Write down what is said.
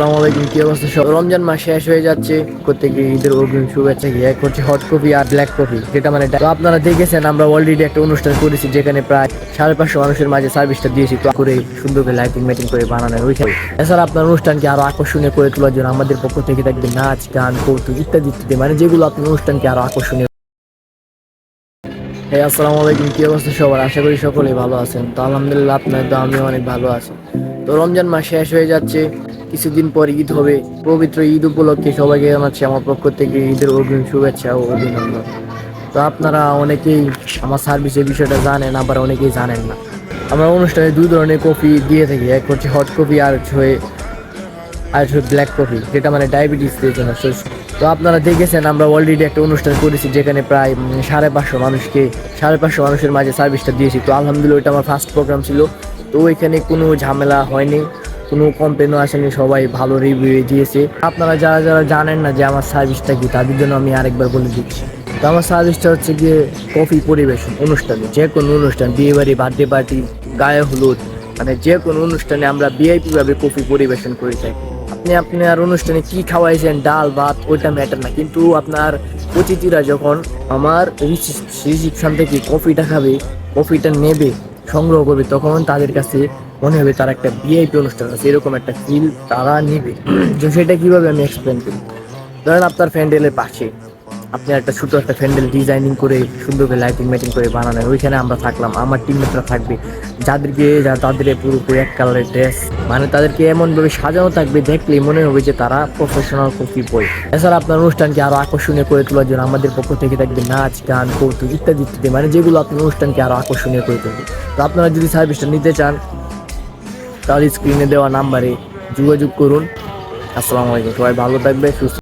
আসসালামু আলাইকুম, কি অবস্থা? সব রমজান মাস শেষ হয়ে যাচ্ছে। প্রত্যেকে ঈদের অগ্রিম শুভেচ্ছা গিয়ে এক হচ্ছে হট কফি আর ব্ল্যাক কফি যেটা মানে আপনারা দেখেছেন, আমরা অলরেডি একটা অনুষ্ঠান করেছি যেখানে প্রায় সাড়ে পাঁচশো মানুষের মাঝে সার্ভিসটা দিয়েছি। তো করে সুন্দর করে লাইটিং মাইটিং করে বানানো ওইখানে এছাড়া আপনার অনুষ্ঠানকে আরও আকর্ষণীয় করে তোলার জন্য আমাদের পক্ষ থেকে থাকবে নাচ, গান, কৌতুক ইত্যাদি ইত্যাদি। মানে যেগুলো আপনার অনুষ্ঠানকে আরও আকর্ষণীয় হ্যাঁ আসসালামু আলাইকুম, কি অবস্থা সবার? আশা করি সকলেই ভালো আছেন। তো আলহামদুলিল্লাহ আপনার তো আমিও অনেক ভালো আছি। তো রমজান মাস শেষ হয়ে যাচ্ছে। কিছুদিন পর ঈদ হবে। পবিত্র ঈদ উপলক্ষে সবাইকে জানাচ্ছি আমার পক্ষ থেকে ঈদের অগ্রিম শুভেচ্ছা ও অভিনন্দন। তো আপনারা অনেকেই আমার সার্ভিসের বিষয়টা জানেন, আবার অনেকেই জানেন না। আমরা অনুষ্ঠানে দুই ধরনের কফি দিয়ে থাকি। এক হচ্ছে হট কফি আর হচ্ছে আর হচ্ছে ব্ল্যাক কফি যেটা মানে ডায়াবেটিসের জন্য। তো আপনারা দেখেছেন, আমরা অলরেডি একটা অনুষ্ঠান করেছি যেখানে প্রায় সাড়ে পাঁচশো মানুষকে সাড়ে পাঁচশো মানুষের মাঝে সার্ভিসটা দিয়েছি। তো আলহামদুলিল্লাহ ওইটা আমার ফার্স্ট প্রোগ্রাম ছিল। তো ওইখানে কোনো ঝামেলা হয়নি। কোনো কমপ্লেনও আসেনি, সবাই ভালো রিভিউ দিয়েছে। আপনারা যারা যারা জানেন না যে আমার সার্ভিসটা কি, তাদের জন্য আমি আরেকবার বলে দিচ্ছি। তো আমার সার্ভিসটা হচ্ছে গিয়ে কফি পরিবেশন অনুষ্ঠানে। যে কোনো অনুষ্ঠান, বিয়ে বাড়ি বার্থডে পার্টি গায়ে হলুদ মানে যে কোনো অনুষ্ঠানে আমরা ভিআইপি ভাবে কফি পরিবেশন করে থাকি। আপনি আপনার অনুষ্ঠানে কি খাওয়াইছেন, ডাল, ভাত, ওইটা ম্যাটার না। কিন্তু আপনার অতিথিরা যখন আমার রিসিপশন থেকে কফিটা খাবে কফিটা নেবে, সংগ্রহ করবে, তখন তাদের কাছে মনে হবে তার একটা ভিআইপি অনুষ্ঠান আছে, এরকম একটা ফিল তারা নেবে। তো সেটা কীভাবে আমি এক্সপ্লেন করি ধরেন আপনার প্যান্ডেলের পাশে আপনি একটা ছোটো একটা প্যান্ডেল ডিজাইনিং করে, সুন্দর করে লাইটিং মাইটিং করে বানানো ওইখানে আমরা থাকলাম, আমার টিমমেটরা থাকবে। যাদেরকে, যা তাদের পুরোপুরি এক কালারের ড্রেস মানে তাদেরকে এমনভাবে সাজানো থাকবে দেখলে মনে হবে যে তারা প্রফেশনাল কফি বই এছাড়া আপনার অনুষ্ঠানকে আরও আকর্ষণীয় করে তোলার জন্য আমাদের পক্ষ থেকে থাকবে নাচ, গান, কৌতুক ইত্যাদি ইত্যাদি মানে যেগুলো আপনার অনুষ্ঠানকে আরও আকর্ষণীয় করে তুলবে। তো আপনারা যদি সার্ভিসটা নিতে চান তাহলে স্ক্রিনে দেওয়া নাম্বারে যোগাযোগ করুন। আসসালামু আলাইকুম সবাই ভালো থাকবে সুস্থ